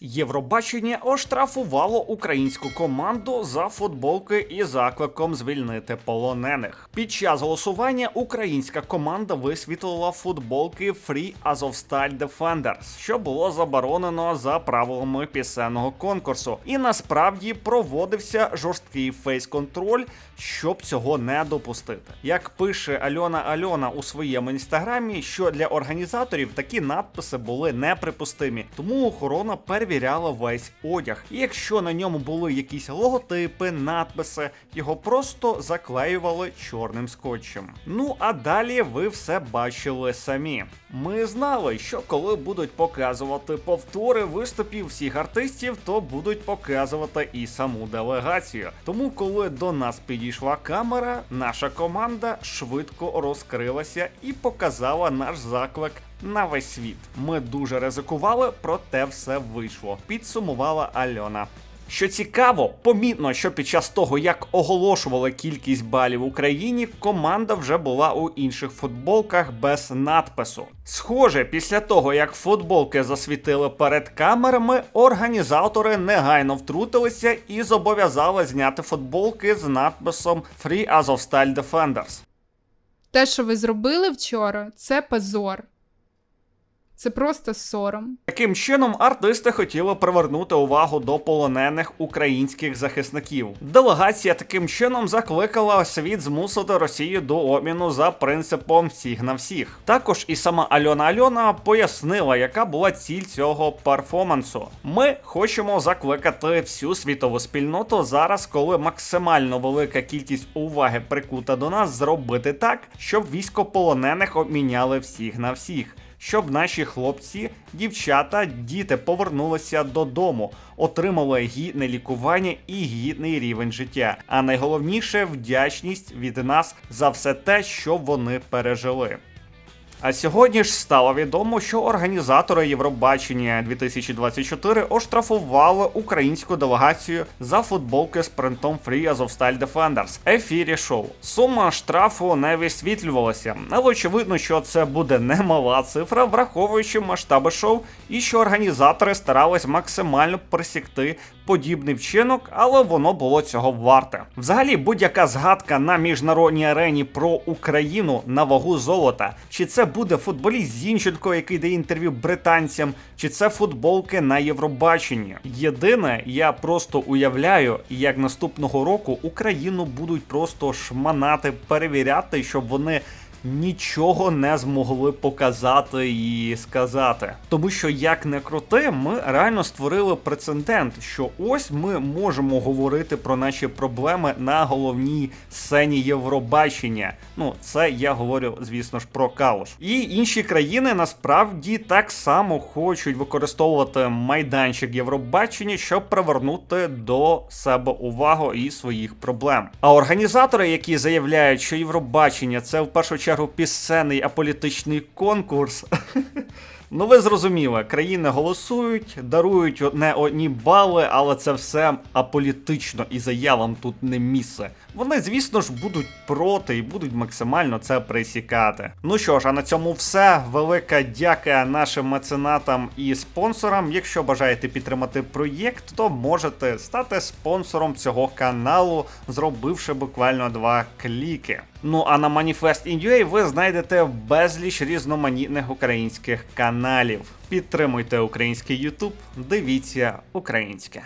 Євробачення оштрафувало українську команду за футболки із закликом звільнити полонених. Під час голосування українська команда висвітлила футболки Free Azovstal Defenders, що було заборонено за правилами пісенного конкурсу. І насправді проводився жорсткий фейс-контроль, щоб цього не допустити. Як пише Альона Альона у своєму інстаграмі, що для організаторів такі надписи були неприпустимі, тому охорона перевіряла весь одяг. І якщо на ньому були якісь логотипи, надписи, його просто заклеювали чорним скотчем. Ну а далі ви все бачили самі. Ми знали, що коли будуть показувати повтори виступів всіх артистів, то будуть показувати і саму делегацію. Тому, коли до нас підійшла камера, наша команда швидко розкрилася і показала наш заклик на весь світ. Ми дуже ризикували, проте все вийшло. Підсумувала Альона. Що цікаво, помітно, що під час того, як оголошували кількість балів в Україні, команда вже була у інших футболках без надпису. Схоже, після того, як футболки засвітили перед камерами, організатори негайно втрутилися і зобов'язали зняти футболки з надписом Free Azovstal Defenders. Те, що ви зробили вчора, це позор. Це просто сором. Таким чином, артисти хотіли привернути увагу до полонених українських захисників. Делегація таким чином закликала світ змусити Росію до обміну за принципом всіх на всіх. Також і сама Альона Альона пояснила, яка була ціль цього перформансу. Ми хочемо закликати всю світову спільноту зараз, коли максимально велика кількість уваги прикута до нас, зробити так, щоб військополонених обміняли всіх на всіх щоб наші хлопці, дівчата, діти повернулися додому, отримали гідне лікування і гідний рівень життя. А найголовніше вдячність від нас за все те, що вони пережили. А сьогодні ж стало відомо, що організатори Євробачення 2024 оштрафували українську делегацію за футболки з принтом Free Azovstal Defenders ефірі шоу. Сума штрафу не висвітлювалася, але очевидно, що це буде немала цифра, враховуючи масштаби шоу, і що організатори старались максимально присікти подібний вчинок, але воно було цього варте. Взагалі, будь-яка згадка на міжнародній арені про Україну на вагу золота, чи це буде футболіст Зінченко, який дає інтерв'ю британцям, чи це футболки на Євробаченні. Єдине, я просто уявляю, як наступного року Україну будуть просто шманати, перевіряти, щоб вони нічого не змогли показати і сказати. Тому що, як не крути, ми реально створили прецедент, що ось ми можемо говорити про наші проблеми на головній сцені Євробачення. Ну, це я говорю, звісно ж, про калуш. І інші країни насправді так само хочуть використовувати майданчик Євробачення, щоб привернути до себе увагу і своїх проблем. А організатори, які заявляють, що Євробачення це в першу чергу пісенний аполітичний конкурс. Ну, ви зрозуміли, країни голосують, дарують не одні бали, але це все аполітично і заявам тут не місце. Вони, звісно ж, будуть проти і будуть максимально це присікати. Ну що ж, а на цьому все. Велика дяка нашим меценатам і спонсорам. Якщо бажаєте підтримати проєкт, то можете стати спонсором цього каналу, зробивши буквально два кліки. Ну а на Manifest.in.ua ви знайдете безліч різноманітних українських каналів. Підтримуйте український YouTube, дивіться українське.